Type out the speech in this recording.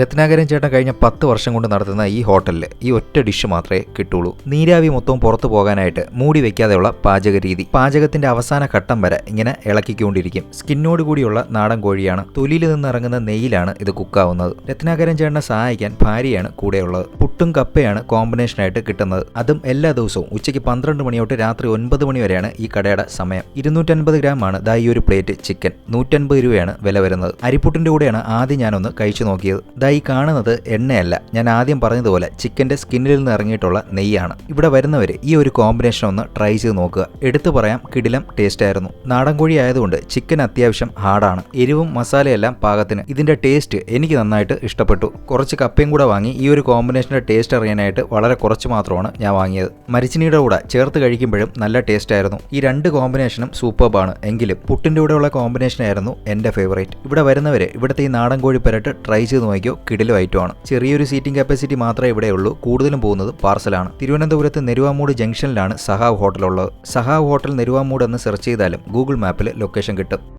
രത്നാകരൻ ചേട്ടൻ കഴിഞ്ഞ പത്ത് വർഷം കൊണ്ട് നടത്തുന്ന ഈ ഹോട്ടലിൽ ഈ ഒറ്റ ഡിഷ് മാത്രമേ കിട്ടുള്ളൂ. നീരാവി മൊത്തവും പുറത്തു പോകാനായിട്ട് മൂടി വെക്കാതെയുള്ള പാചക രീതി. പാചകത്തിന്റെ അവസാന ഘട്ടം വരെ ഇങ്ങനെ ഇളക്കിക്കൊണ്ടിരിക്കും. സ്കിന്നോട് കൂടിയുള്ള നാടൻ കോഴിയാണ്. തൊലിയിൽ നിന്ന് ഇറങ്ങുന്ന നെയ്യിലാണ് ഇത് കുക്കാവുന്നത്. രത്നാകരൻ ചേട്ടനെ സഹായിക്കാൻ ഭാര്യയാണ് കൂടെയുള്ളത്. പുട്ടും കപ്പയാണ് കോമ്പിനേഷനായിട്ട് കിട്ടുന്നത്. അതും എല്ലാ ദിവസവും ഉച്ചയ്ക്ക് പന്ത്രണ്ട് മണി തൊട്ട് രാത്രി ഒൻപത് മണി വരെയാണ് ഈ കടയുടെ സമയം. ഇരുന്നൂറ്റൻപത് ഗ്രാം ആണ് ദാ ഈ ഒരു പ്ലേറ്റ് ചിക്കൻ. നൂറ്റൻപത് രൂപയാണ് വില വരുന്നത്. അരിപ്പുട്ടിന്റെ കൂടെയാണ് ആദ്യം ഞാനൊന്ന് കഴിച്ചു നോക്കിയത്. ദാ ഈ കാണുന്നത് എണ്ണയല്ല. ഞാൻ ആദ്യം പറഞ്ഞതുപോലെ ചിക്കന്റെ സ്കിന്നിൽ നിന്ന് ഇറങ്ങിയിട്ടുള്ള നെയ്യാണ്. ഇവിടെ വരുന്നവർ ഈ ഒരു കോമ്പിനേഷൻ ഒന്ന് ട്രൈ ചെയ്ത് നോക്കുക. എടുത്തു പറയാം കിടിലം ടേസ്റ്റ് ആയിരുന്നു. നാടൻ കോഴി ആയതുകൊണ്ട് ചിക്കൻ അത്യാവശ്യം ഹാർഡാണ്. എരിവും മസാലയെല്ലാം പാകത്തിന്. ഇതിന്റെ ടേസ്റ്റ് എനിക്ക് നന്നായിട്ട് ഇഷ്ടപ്പെട്ടു. കുറച്ച് കപ്പയും കൂടെ വാങ്ങി ഈ ഒരു കോമ്പിനേഷന്റെ ടേസ്റ്റ് അറിയാനായിട്ട് വളരെ കുറച്ച് മാത്രമാണ് ഞാൻ വാങ്ങിയത്. മരിച്ചിനിയുടെ കൂടെ ചേർത്ത് കഴിക്കുമ്പോഴും നല്ല ടേസ്റ്റ് ആയിരുന്നു. ഈ രണ്ട് കോമ്പിനേഷനും സൂപ്പർബാണ് എങ്കിലും പുട്ടിന്റെ കൂടെയുള്ള കോമ്പിനേഷൻ ആയിരുന്നു എന്റെ ഫേവറേറ്റ് ഇവിടെ വരുന്നവർ ഇവിടുത്തെ ഈ നാടൻ കോഴി പെരട്ട് ട്രൈ ചെയ്ത് നോക്കിയോ? കിടിലും ഐറ്റമാണ് ചെറിയൊരു സീറ്റിംഗ് കപ്പാസിറ്റി മാത്രമേ ഇവിടെ ഉള്ളൂ. കൂടുതലും പോകുന്നത് പാർസലാണ്. തിരുവനന്തപുരത്ത് നെരുവാമൂട് ജംഗ്ഷനിലാണ് സഹാവ് ഹോട്ടൽ ഉള്ളത്. സഹാവ് ഹോട്ടൽ നെരുവാമൂട് എന്ന് സെർച്ച് ചെയ്താലും ഗൂഗിൾ മാപ്പിൽ ലൊക്കേഷൻ കിട്ടും.